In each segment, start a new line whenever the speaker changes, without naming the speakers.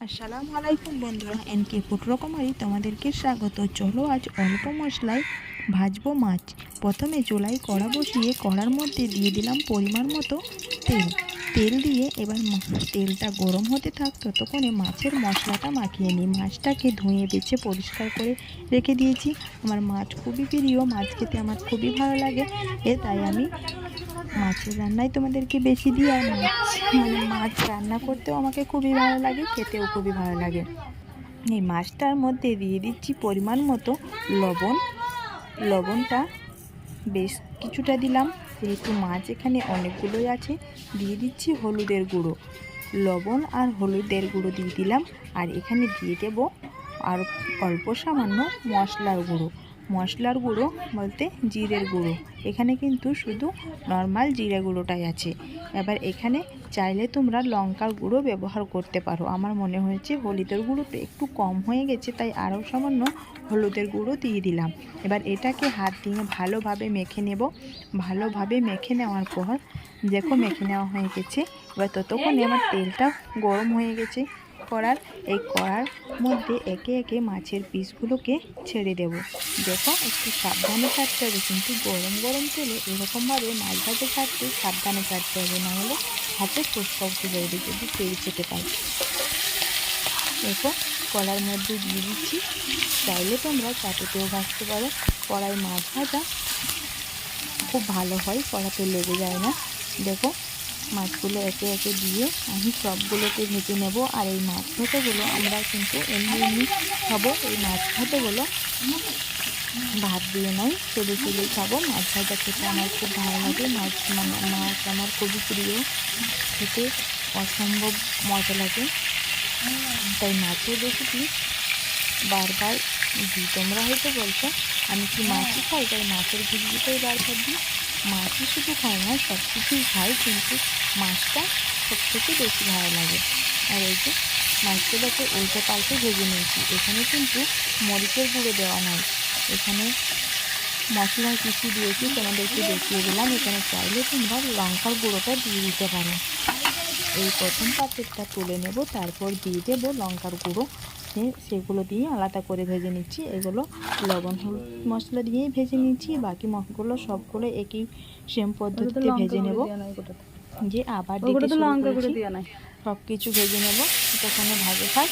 আসসালামু আলাইকুম বন্ধুরা এনকে ফুড রকমারি তোমাদেরকে স্বাগত। চলো আজ অল্প মশলায় ভাজবো মাছ। প্রথমে চুলায় কড়া বসিয়ে কড়ার মধ্যে দিয়ে দিলাম পরিমাণ মতো তেল। তেল দিয়ে এবার তেলটা গরম হতে থাক, ততক্ষণে মাছের মশলাটা মাখিয়ে নিই। মাছটাকে ধুয়ে বেছে পরিষ্কার করে রেখে দিয়েছি। আমার মাছ খুবই প্রিয়, মাছ খেতে আমার খুবই ভালো লাগে, এ তাই আমি মাছের রান্নাই তোমাদেরকে বেশি দিই আর মানে মাছ রান্না করতেও আমাকে খুবই ভালো লাগে, খেতেও খুবই ভালো লাগে। এই মাছটার মধ্যে দিয়ে দিচ্ছি পরিমাণ মতো লবণ। লবণটা বেশ কিছুটা দিলাম, যেহেতু মাছ এখানে অনেকগুলোই আছে, দিয়ে দিচ্ছি হলুদের গুঁড়ো। লবণ আর হলুদের গুঁড়ো দিয়ে দিলাম, আর এখানে দিয়ে দেবো আর অল্প সামান্য মশলার গুঁড়ো। মশলার গুঁড়ো বলতে জিরের গুঁড়ো। এখানে কিন্তু শুধু নর্মাল জিরে গুঁড়োটাই আছে। এবার এখানে চাইলে তোমরা লঙ্কার গুঁড়ো ব্যবহার করতে পারো। আমার মনে হয়েছে হলুদের গুঁড়োটা একটু কম হয়ে গেছে, তাই আরও সামান্য হলুদের গুঁড়ো দিয়ে দিলাম। এবার এটাকে হাত দিয়ে ভালোভাবে মেখে নেব। ভালোভাবে মেখে নেওয়ার পর, দেখো মেখে নেওয়া হয়ে গেছে। এবার ততক্ষণে আমার তেলটা গরম হয়ে গেছে। কড়ার এই কড়ার মধ্যে একে একে মাছের পিসগুলোকে ছেড়ে দেব। দেখো, একটু সাবধানে ছাড়তে হবে, কিন্তু গরম গরম তেলে এরকমভাবে মাছ ভাজা ছাড়তে সাবধানে ছাড়তে হবে না হলে হাতে ফুসকা উঠে যাবে, যদি তেল চেটে পাই দেখো, কড়ার মধ্যে দিয়ে দিচ্ছি। চাইলে তোমরা চাটুতেও ভাজতে পারো। কড়াই মাছ ভাজা খুব ভালো হয়, কড়াতে লেগে যায় না। দেখো মাছগুলো একে একে দিয়ে আমি সবগুলোকে ভেজে নেব। আর এই মাছ ভাজাগুলো আমরা কিন্তু এমনি এমনি খাব। এই মাছ ভাজাগুলো ভাত দিয়ে নয় শুধু শুধু খাব। মাছ ভাজা খেতে আমার খুব ভালো লাগে। মাছ মানে মাছ আমার খুবই প্রিয়। খেতে অসম্ভব মজা লাগে। তাই মাছের রেসিপি বারবার দিই। তোমরা হয়তো বলছো, আমি কি মাছই খাই? তাই মাছের ভিডিওটাই বারবার দিই। মাছই শুধু খাই না সব কিছুই খাই কিন্তু মাছটা সব থেকে বেশি ভালো লাগে। আর এই যে মাছগুলোকে উল্টে পাল্টে ভেজে নিয়েছি। এখানে কিন্তু মরিচের গুঁড়ো দেওয়া নয় এখানে মশলা কিছু দিয়েছি, তোমাদেরকে দেখিয়ে দিলাম। এখানে চাইলে তোমরা লঙ্কার গুঁড়োটা দিয়ে দিতে পারো। এই প্রথম পাত্রটা তুলে নেব, তারপর দিয়ে দেবো লঙ্কার গুঁড়ো। সে- সেগুলো দিয়ে আলাদা করে ভেজে নিচ্ছি। এগুলো লবণ হলুদ মশলা দিয়েই ভেজে নিচ্ছি বাকি মশগুলো সবগুলো একই সেম পদ্ধতিতে ভেজে নেব। যে আবার সব কিছু ভেজে নেব। তখন ভাজে থাক।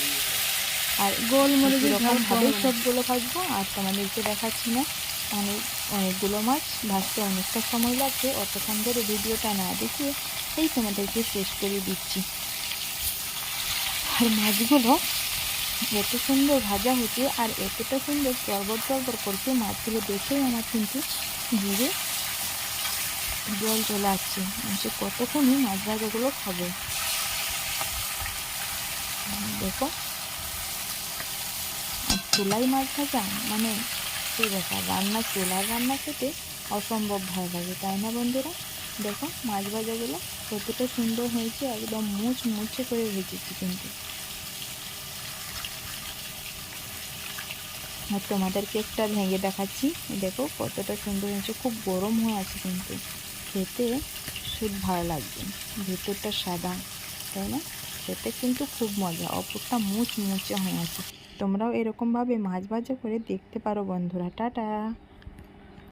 আর গোলমরিচ ভাবে সবগুলো ভাজবো। আর তোমাদেরকে দেখাচ্ছি না। অনেক অনেকগুলো মাছ ভাজতে অনেকটা সময় লাগবে। অতক্ষণ ধরে ভিডিওটা না দেখিয়ে এই তোমাদেরকে শেষ করে দিচ্ছি। আর মাছগুলো এত সুন্দর ভাজা হচ্ছে আর এতটা সুন্দর চরবর চরবর করছে মাছগুলো দেখেই আমার কিন্তু জিভে জল চলে আসছে। সে কতক্ষণই মাছ ভাজাগুলো খাব। দেখো। চুলাই মাছ ভাজা মানে সেই ব্যাপার, রান্না চুলার রান্না খেতে অসম্ভব ভালো লাগে, তাই না বন্ধুরা? দেখো মাছ ভাজাগুলো কতটা সুন্দর হয়েছে, একদম মুচ মুছে করে ভেজেছি কিন্তু। আর তোমাদেরকে কেকটা ভেঙে দেখাচ্ছি। দেখো কতটা সুন্দর হয়েছে, খুব গরম হয়ে আছে কিন্তু। খেতে খুব ভালো লাগবে, ভেতরটা সাদা, তাই না? খেতে কিন্তু খুব মজা, অপরটা মুচ মুচে হয়ে আছে। তোমরাও এরকমভাবে মাছ ভাজা করে দেখতে পারো বন্ধুরা। টাটা!